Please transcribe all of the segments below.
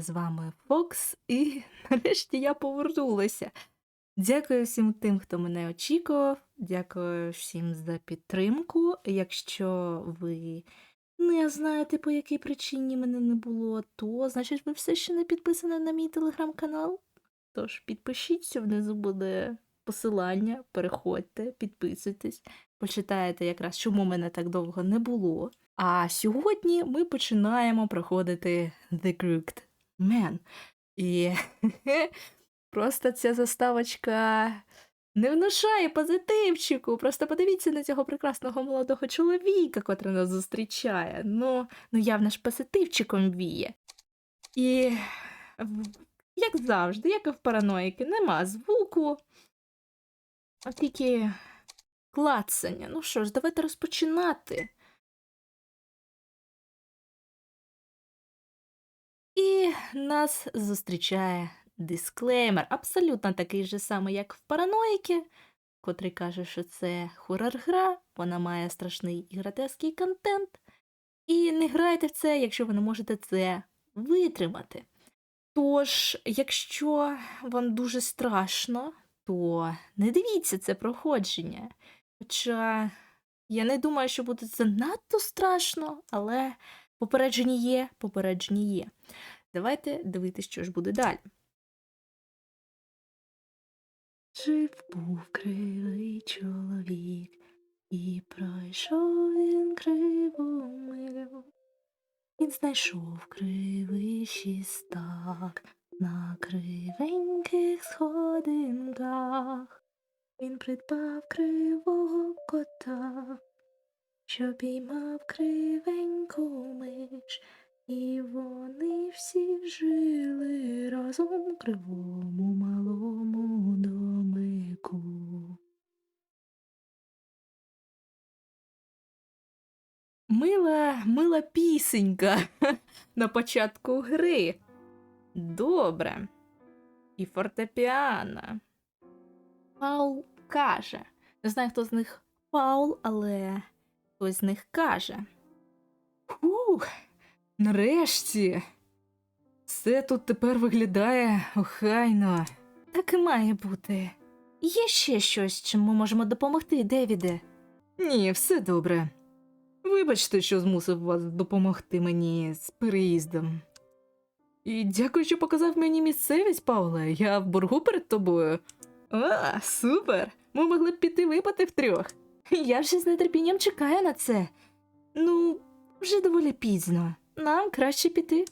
з вами Фокс, і нарешті я повернулася. Дякую всім тим, хто мене очікував. Дякую всім за підтримку. Якщо ви не знаєте, по якій причині мене не було, то значить ви все ще не підписані на мій телеграм-канал. Тож підпишіться, внизу буде посилання, переходьте, підписуйтесь, почитаєте якраз, чому мене так довго не було. А сьогодні ми починаємо проходити The Crooked Man. І просто ця заставочка не внушає позитивчику. Просто подивіться на цього прекрасного молодого чоловіка, котрий нас зустрічає. Ну, ну явно ж позитивчиком віє. І як завжди, як і в параноїки, нема звуку, а тільки клацання. Ну що ж, давайте розпочинати. І нас зустрічає дисклеймер, абсолютно такий же самий, як в параноїки, котрий каже, що це хорор-гра, вона має страшний і гротескний контент. І не грайте в це, якщо ви не можете це витримати. Тож, якщо вам дуже страшно, то не дивіться це проходження. Хоча я не думаю, що буде це надто страшно, але попередження є, попередження є. Давайте дивитися, що ж буде далі. Жив був кривий чоловік, і пройшов він криву милю. Він знайшов кривий шістак на кривеньких сходинках. Він придбав кривого кота, що піймав кривеньку миш, і вони всі жили разом кривому малому домику. Мила, мила пісенька на початку гри. Добре. І фортепіано. Паул каже. Не знаю, хто з них Паул, але хтось з них каже. Фух, нарешті. Все тут тепер виглядає охайно. Так і має бути. Є ще щось, чим ми можемо допомогти, Девіде? Ні, все добре. Вибачте, що змусив вас допомогти мені з переїздом. І дякую, що показав мені місцевість, Павле. Я в боргу перед тобою. А, супер! Ми могли б піти випити втрьох. Я вже з нетерпінням чекаю на це. Ну, вже доволі пізно. Нам краще піти.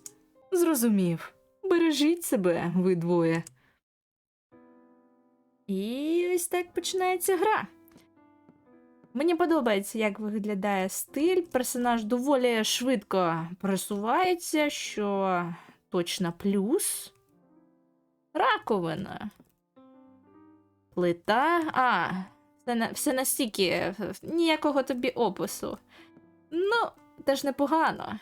Зрозумів. Бережіть себе, ви двоє. І ось так починається гра. Мені подобається, як виглядає стиль. Персонаж доволі швидко просувається, що точно плюс. Раковина. Плита. А, все, на, все настільки е, ніякого тобі опису. Ну, теж непогано.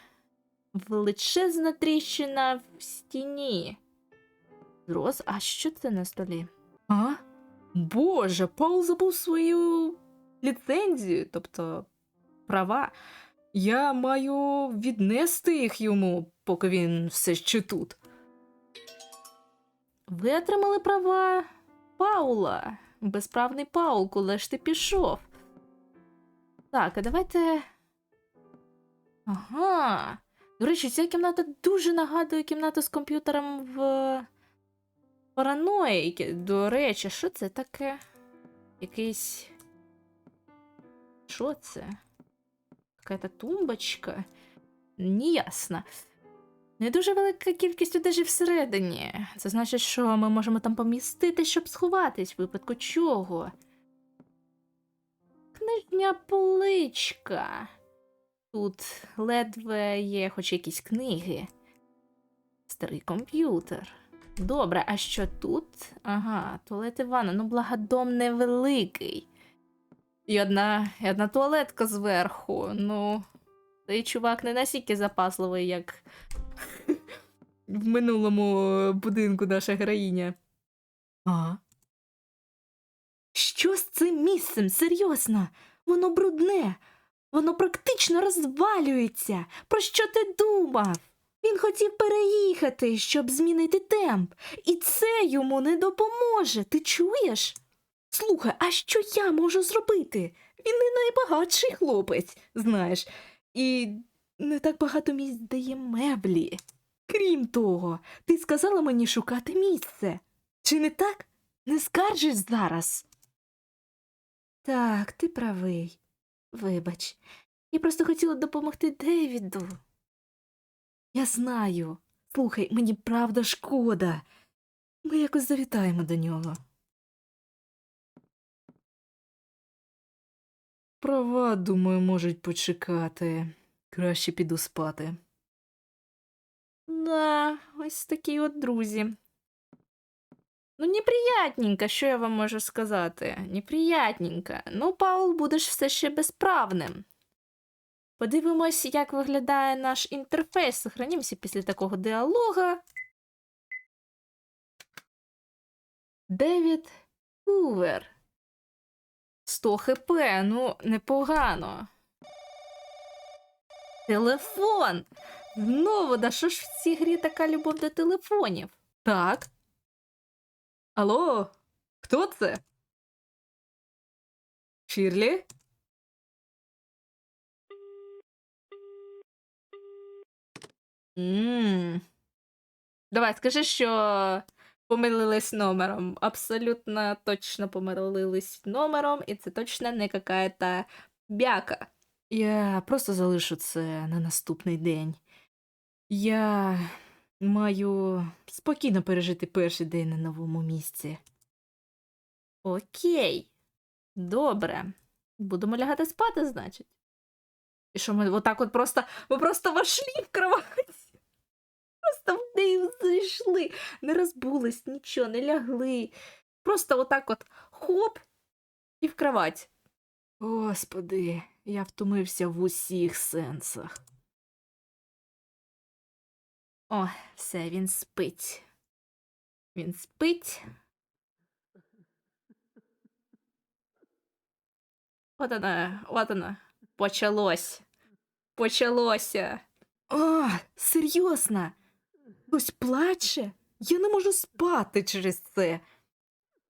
Величезна тріщина в стіні. Роз, а що це на столі? А? Боже, Пол забув свою ліцензію, тобто права. Я маю віднести їх йому, поки він все ще тут. Ви отримали права Паула. Безправний Паул, коли ж ти пішов. Так, а давайте. Ага. До речі, ця кімната дуже нагадує кімнату з комп'ютером в параноїки. До речі, що це таке? Якийсь. Що це? Какая-то тумбочка? Неясно. Не дуже велика кількість одежі всередині. Це значить, що ми можемо там помістити, щоб сховатись, в випадку чого. Книжня поличка. Тут ледве є хоч якісь книги. Старий комп'ютер. Добре, а що тут? Ага, туалет і ванна, ну благодом невеликий. І одна, і одна туалетка зверху. Ну, цей чувак не настільки запасливий, як в минулому будинку наша героїня. А? Що з цим місцем? Серйозно? Воно брудне. Воно практично розвалюється. Про що ти думав? Він хотів переїхати, щоб змінити темп, і це йому не допоможе. Ти чуєш? Слухай, а що я можу зробити? Він не найбагатший хлопець, знаєш, і не так багато місць дає меблі. Крім того, ти сказала мені шукати місце. Чи не так? Не скаржиш зараз? Так, ти правий. Вибач, я просто хотіла допомогти Девіду. Я знаю. Слухай, мені правда шкода. Ми якось завітаємо до нього. Права, думаю, можуть почекати. Краще піду спати. Да, ось такі от друзі. Ну, неприятненько, що я вам можу сказати. Неприятненько. Ну, Паул, будеш все ще безправним. Подивимось, як виглядає наш інтерфейс. Сохранімося після такого діалога. Девід Хувер. 100 хп, ну, непогано. Телефон! Знову, да що ж в цій грі така любов до телефонів? Так. Алло, хто це? Шірлі? Ммм. Давай, скажи, що помилились номером. Абсолютно точно помилились номером, і це точно не какая-то бяка. Я просто залишу це на наступний день. Я маю спокійно пережити перший день на новому місці. Окей. Добре. Будемо лягати спати, значить. І що ми отак от просто. Ми просто вошли в кровать. Просто в неї зайшли. Не розбулись, нічого, не лягли. Просто отак от хоп і в кровать. Господи, я втомився в усіх сенсах. О, все, він спить. Він спить. От вона, от вона. Почалось. Почалося. А, серйозно? Хтось плаче? Я не можу спати через це.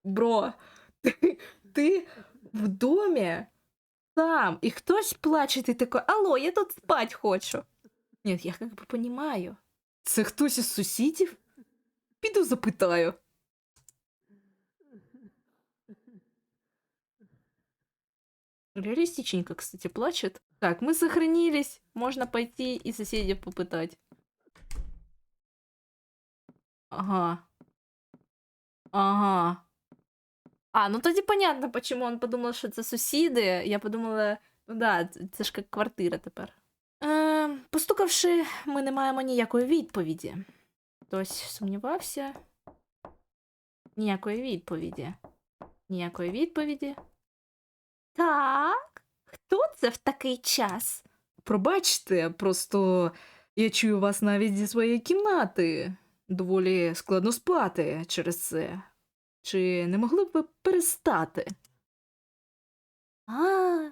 Бро, ти, ти в домі сам, і хтось плаче, ти такой, алло, я тут спать хочу. Ні, я как бы понимаю. Це хтось із сусідів? Піду запитаю. Реалистичненько, кстати, плачет. Так, мы сохранились. Можно пойти и соседей попытать. Ага. Ага. А, ну тоді понятно, почему он подумал, що це сусіди. Я подумала, ну да, це ж як квартира тепер. Постукавши, ми не маємо ніякої відповіді. Хтось сумнівався. Ніякої відповіді. Ніякої відповіді. Так, хто це в такий час? Пробачте, просто я чую вас навіть зі своєї кімнати. Доволі складно спати через це. Чи не могли б ви перестати? А,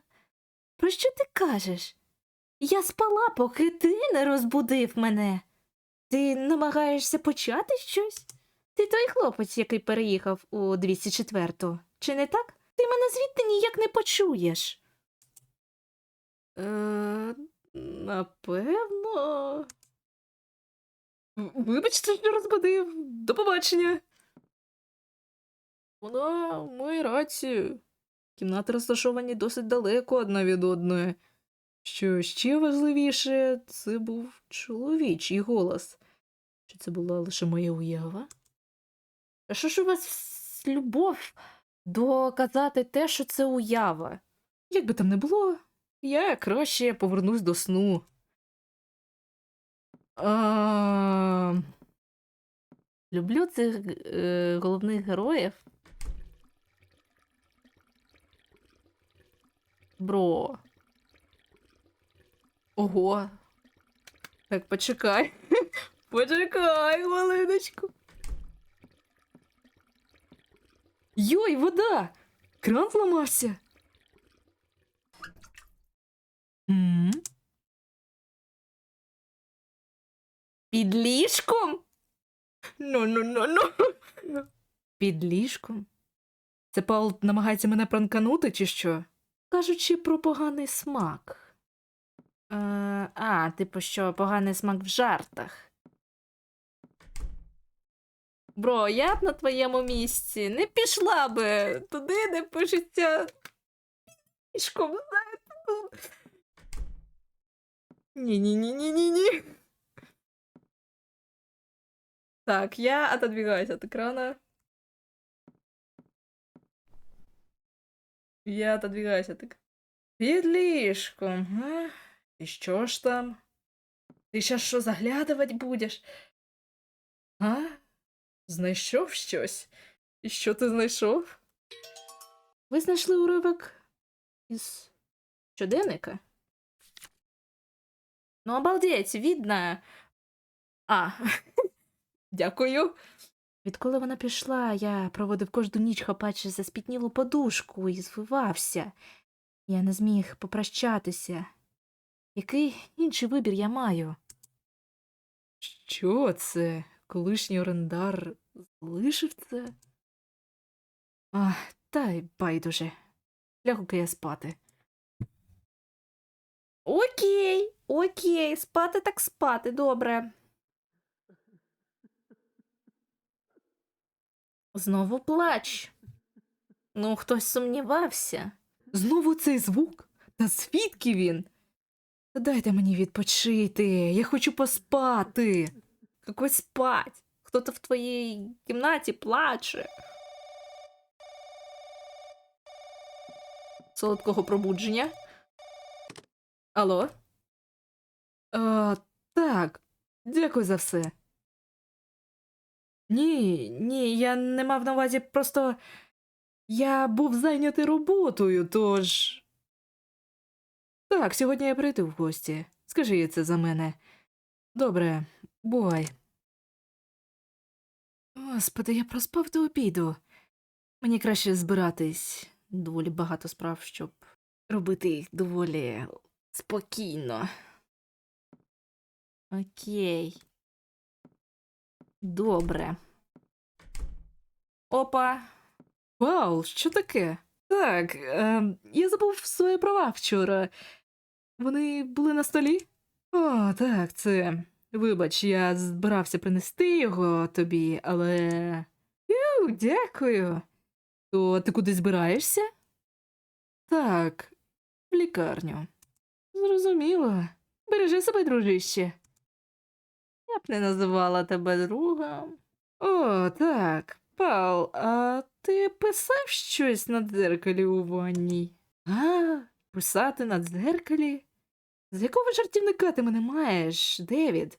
про що ти кажеш? Я спала, поки ти не розбудив мене. Ти намагаєшся почати щось? Ти той хлопець, який переїхав у 204-ту, чи не так? Ти мене звідти ніяк не почуєш. Е, напевно. Вибачте, що розбудив. До побачення. Вона має рацію. Кімнати розташовані досить далеко одна від одної. Що ще важливіше, це був чоловічий голос. Чи це була лише моя уява? А що ж у вас любов доказати те, що це уява? Як би там не було, я краще повернусь до сну. А... Люблю цих е, головних героїв. Бро. Ого. Так, почекай. Почекай, хвилиночку. Йой, вода! Кран зламався. Під ліжком? Ну, ну, ну, ну. Під ліжком? Це Паул намагається мене пранканути, чи що? Кажучи про поганий смак. Е, а, типу, що поганий смак в жартах. Бро, я б на твоєму місці не пішла би туди, де пишеться ліжком, знаєте. ну. Ні-ні-ні-ні-ні-ні. Так, я отодвигаюсь от экрана. Я отодвигаюсь от экрана. Під ліжком, а? І що ж там? Ти щас що заглядувати будеш? А? Знайшов щось? І що ти знайшов? Ви знайшли уривок із щоденника? Ну, обалдеть, видно. А, дякую. Відколи вона пішла, я проводив кожну ніч хапаючи за спітнілу подушку і звивався. Я не зміг попрощатися. Який інший вибір я маю? Що це? Колишній орендар залишив це? Ах, та й байдуже. Лягу-ка я спати. Окей, окей, спати так спати, добре. Знову плач. Ну, хтось сумнівався. Знову цей звук? Та звідки він? Дайте мені відпочити, я хочу поспати. Какой спать? Хто-то в твоїй кімнаті плаче. Солодкого пробудження. Алло? А, так, дякую за все. Ні, ні, я не мав на увазі, просто я був зайнятий роботою, тож. Так, сьогодні я прийду в гості. Скажи це за мене. Добре, бувай. Господи, я проспав до обіду. Мені краще збиратись. Доволі багато справ, щоб робити їх доволі спокійно. Окей. Добре. Опа. Вау, що таке? Так, е, я забув свої права вчора. Вони були на столі? О, так, це. Вибач, я збирався принести його тобі, але. Ю, дякую. То ти куди збираєшся? Так, в лікарню. Зрозуміло. Бережи себе, дружище. Я б не називала тебе другом. О, так. Пал, а ти писав щось на дзеркалі у ванній? А, писати на дзеркалі? З якого жартівника ти мене маєш, Девід?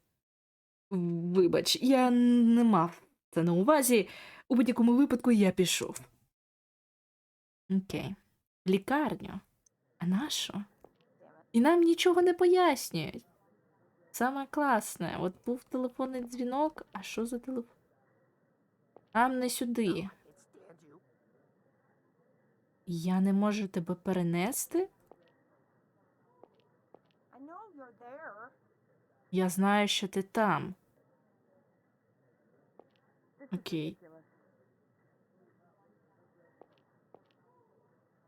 Вибач, я не мав це на увазі. У будь-якому випадку я пішов. Окей. Лікарню. А нащо? І нам нічого не пояснюють. Саме класне, от був телефонний дзвінок, а що за телефон? Нам не сюди. Я не можу тебе перенести? Я знаю, що ти там. Окей.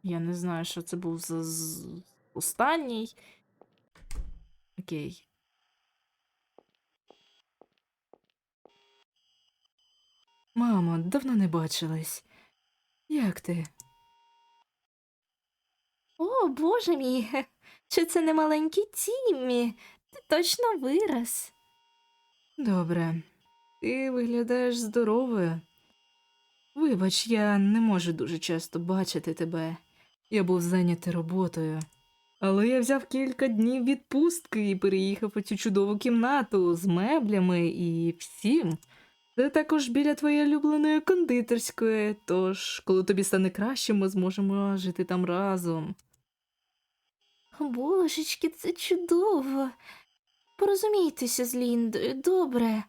Я не знаю, що це був за останній. Окей. Мамо, давно не бачились. Як ти? О, боже мій, чи це не маленький Тіммі? Ти точно вираз. Добре, ти виглядаєш здоровою. Вибач, я не можу дуже часто бачити тебе. Я був зайнятий роботою. Але я взяв кілька днів відпустки і переїхав у цю чудову кімнату з меблями і всім. Це також біля твоєї улюбленої кондитерської, тож, коли тобі стане краще, ми зможемо жити там разом. Божечки, це чудово. Порозумійтеся з Ліндою, добре.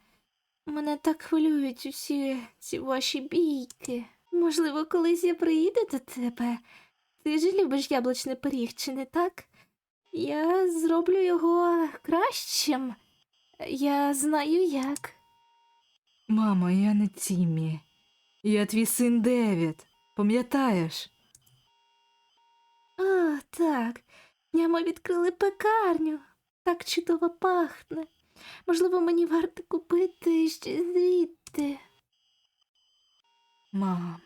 Мене так хвилюють усі ці ваші бійки. Можливо, колись я приїду до тебе. Ти ж любиш яблучний пиріг, чи не так? Я зроблю його кращим. Я знаю як. Мамо, я не Тіммі. Я твій син Девід. Пам'ятаєш? О, так. Нямо відкрили пекарню. Так чудово пахне. Можливо, мені варто купити ще звідти. Мам.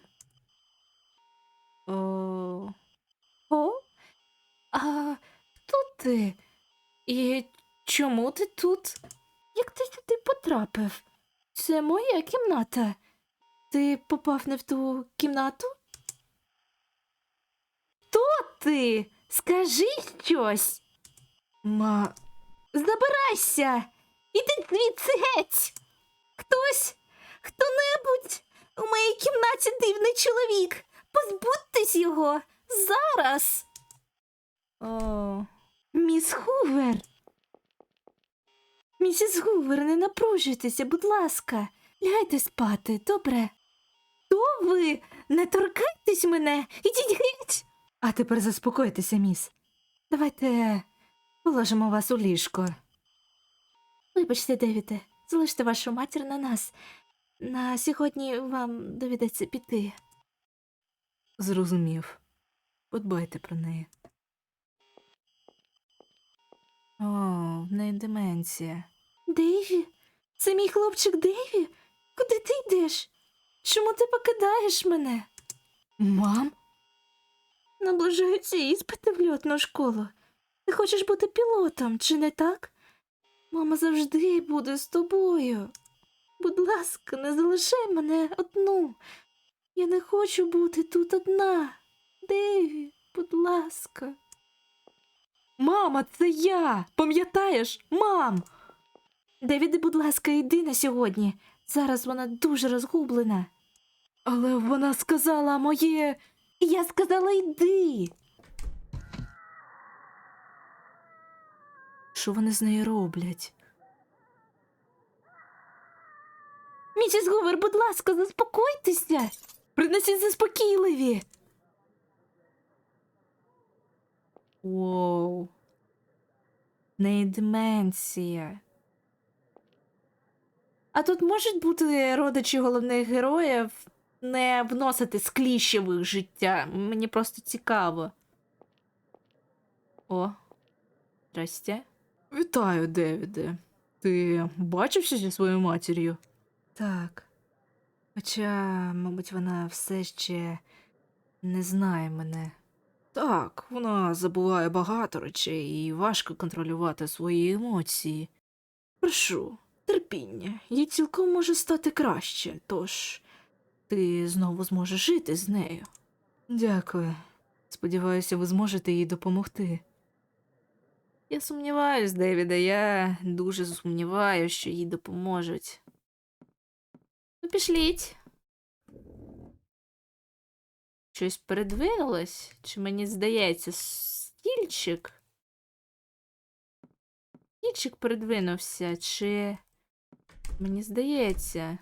О. О? А хто ти? І чому ти тут? Як ти сюди потрапив? Це моя кімната. Ти попав не в ту кімнату? Хто ти? Скажи щось. Ма. Забирайся! Іди звідси геть! Хтось, хто-небудь у моїй кімнаті дивний чоловік. Позбудьтесь його зараз. О, міс Хувер. Місіс Гувер, не напружуйтеся, будь ласка. Лягайте спати, добре? То ви не торкайтесь мене, ідіть геть. А тепер заспокойтеся, міс. Давайте положимо вас у ліжко. Вибачте, Девіде, залиште вашу матір на нас. На сьогодні вам доведеться піти. Зрозумів. Подбайте про неї. О, в неї деменція. Дейві? Це мій хлопчик Дейві? Куди ти йдеш? Чому ти покидаєш мене? Мам? Наближаються іспити в льотну школу. Ти хочеш бути пілотом, чи не так? Мама завжди буде з тобою. Будь ласка, не залишай мене одну. Я не хочу бути тут одна. Деві, будь ласка. Мама, це я. Пам'ятаєш, мам. Девіде, будь ласка, йди на сьогодні. Зараз вона дуже розгублена. Але вона сказала моє. Я сказала йди. Що вони з нею роблять? Місіс Гувер, будь ласка, заспокойтеся. Принесіть заспокійливі. Воу. Неї деменція. А тут можуть бути родичі головних героїв не вносити скліщевих життя. Мені просто цікаво. О, здрасте. Вітаю, Девіде. Ти бачився зі своєю матір'ю? Так. Хоча, мабуть, вона все ще не знає мене. Так, вона забуває багато речей і важко контролювати свої емоції. Прошу, терпіння, їй цілком може стати краще, тож ти знову зможеш жити з нею. Дякую. Сподіваюся, ви зможете їй допомогти. Я сумніваюсь, Девіде, я дуже сумніваюся, що їй допоможуть. Ну, пішліть. Щось передвинулось? Чи мені здається, стільчик? Стільчик передвинувся, чи. Мені здається,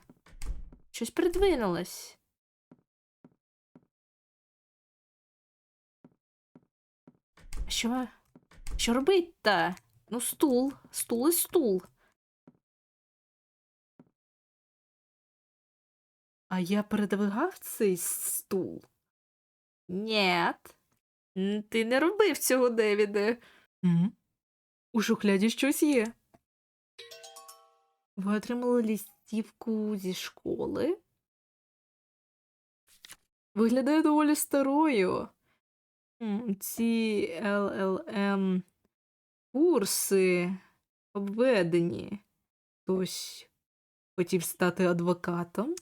щось передвинулось. А Що? Що робить-то? Ну, стул, стул і стул. А я передвигав цей стул? Нєт. Ти не робив цього, Девіде. М? У шухляді щось є. Ви отримали листівку зі школи? Виглядає доволі старою. Ці ЛЛМ курси обведені. Хтось хотів стати адвокатом.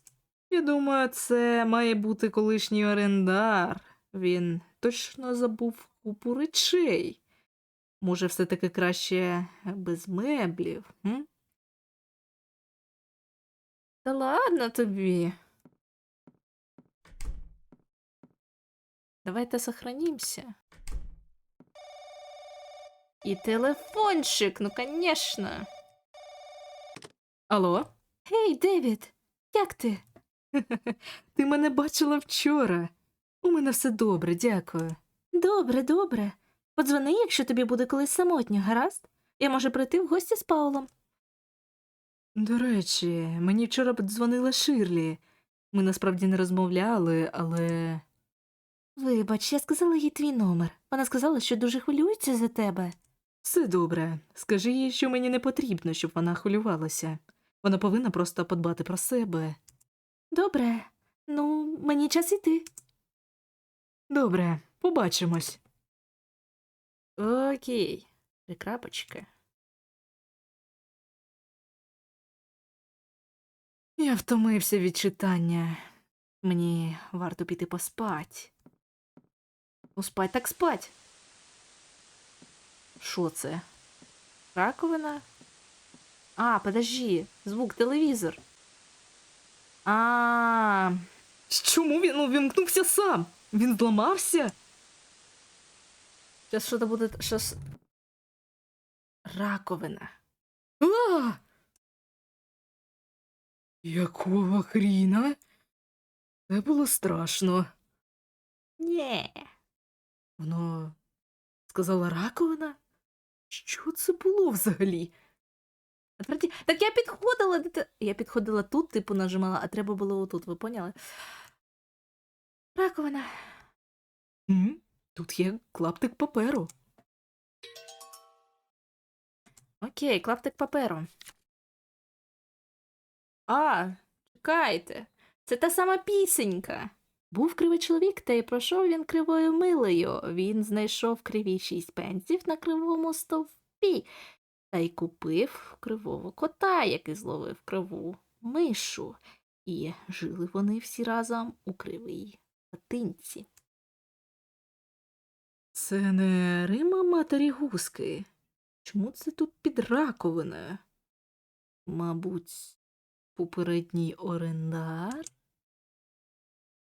Я думаю, це має бути колишній орендар. Він точно забув купу речей. Може, все-таки краще без меблів? М? Та ладно тобі. Давайте сохранимся. І телефончик, ну конечно. Алло? Гей, Девід, як ти? Ти мене бачила вчора. У мене все добре, дякую. Добре, добре. Подзвони, якщо тобі буде колись самотньо, гаразд? Я можу прийти в гості з Паулом. До речі, мені вчора подзвонила Ширлі. Ми насправді не розмовляли, але. Вибач, я сказала їй твій номер. Вона сказала, що дуже хвилюється за тебе. Все добре. Скажи їй, що мені не потрібно, щоб вона хвилювалася. Вона повинна просто подбати про себе. Добре. Ну, мені час іти. Добре, побачимось. Окей. Три Я втомився від читання. Мені варто піти поспать. Ну, спать так спать. Що це? Раковина? А, подожди, звук, телевізор. А. Чому він увімкнувся сам? Він зламався? Зараз що то буде. Щас... Раковина. А! Якого хріна? Це було страшно. Нє. Воно сказала раковина? Що це було взагалі? Так я підходила. до те- Я підходила тут, типу, нажимала, а треба було отут, ви поняли? Раковина. М? Тут є клаптик паперу. Окей, клаптик паперу. А, чекайте. Це та сама пісенька. Був кривий чоловік, та й пройшов він кривою милою. Він знайшов криві шість пенсів на кривому стовпі та й купив кривого кота, який зловив криву мишу. І жили вони всі разом у кривій хатинці. Це не Рима матері гуски. Чому це тут під раковиною? Мабуть, попередній орендар?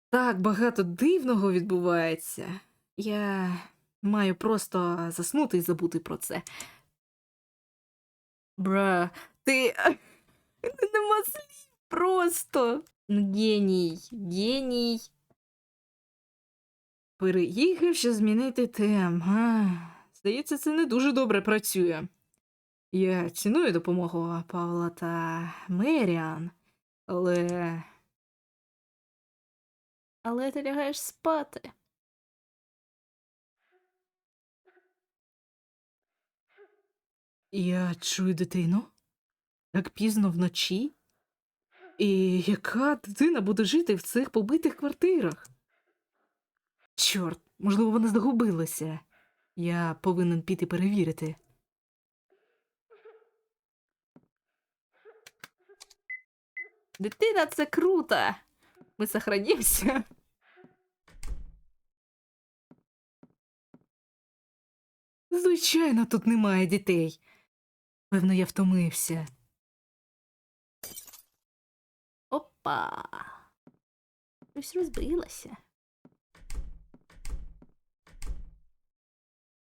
Так багато дивного відбувається. Я маю просто заснути і забути про це. Бра, ти нема слів просто. Геній, геній. Переїхав, щоб змінити тем. Здається, це не дуже добре працює. Я ціную допомогу Павла та Меріан, але. Але ти лягаєш спати. Я чую дитину так пізно вночі. І яка дитина буде жити в цих побитих квартирах? Чорт, можливо, вона загубилася. Я повинен піти перевірити. Дитина це круто. Ми сохранимся. Звичайно, тут немає дітей. Певно, я втомився. Опа. Щось розбилося.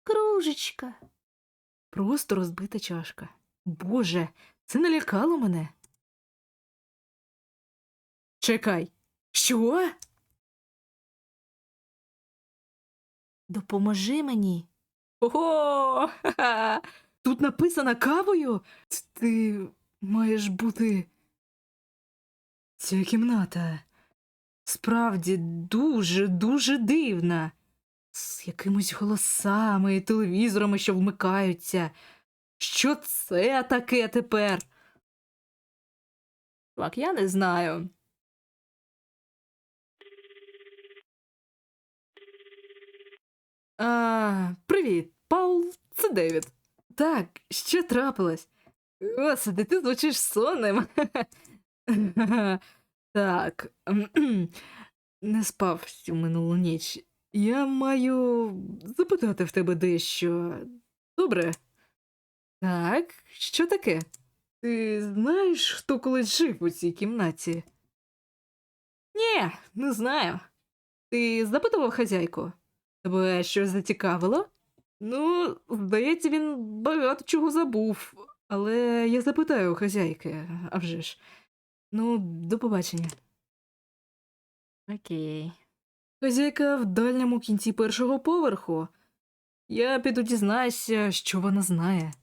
Кружечка. Просто розбита чашка. Боже, це налякало мене. Чекай. Що? Допоможи мені. Ого! Ха-ха! Тут написано кавою? Ти маєш бути. Ця кімната справді дуже, дуже дивна. З якимись голосами і телевізорами, що вмикаються. Що це таке тепер? Так, я не знаю. А, привіт, Паул, це Девід. Так, що трапилось? Господи, ти звучиш сонним. так. Не спав всю минулу ніч. Я маю запитати в тебе дещо. Добре. Так, що таке? Ти знаєш, хто колись жив у цій кімнаті? Ні, не знаю. Ти запитував хазяйку? Тебе щось зацікавило? Ну, здається, він багато чого забув. Але я запитаю у хазяйки, а вже ж. Ну, до побачення. Окей. Хазяйка в дальньому кінці першого поверху. Я піду дізнаюся, що вона знає.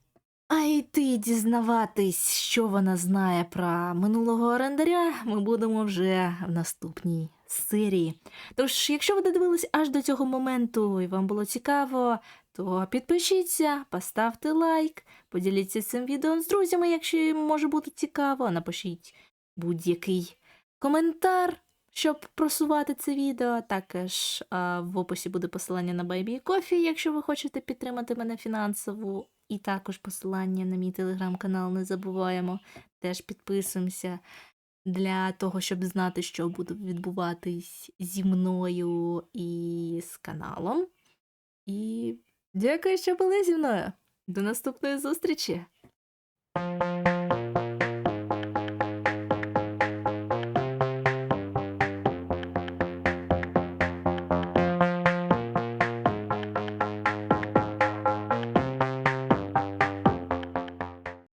А йти дізнаватись, що вона знає про минулого орендаря, ми будемо вже в наступній серії. Тож, якщо ви додивились аж до цього моменту і вам було цікаво, то підпишіться, поставте лайк, поділіться цим відео з друзями, якщо їм може бути цікаво. Напишіть будь-який коментар, щоб просувати це відео. Також а, в описі буде посилання на Baby Coffee, якщо ви хочете підтримати мене фінансово. І також посилання на мій телеграм-канал не забуваємо. Теж підписуємося для того, щоб знати, що буде відбуватись зі мною і з каналом. І дякую, що були зі мною. До наступної зустрічі!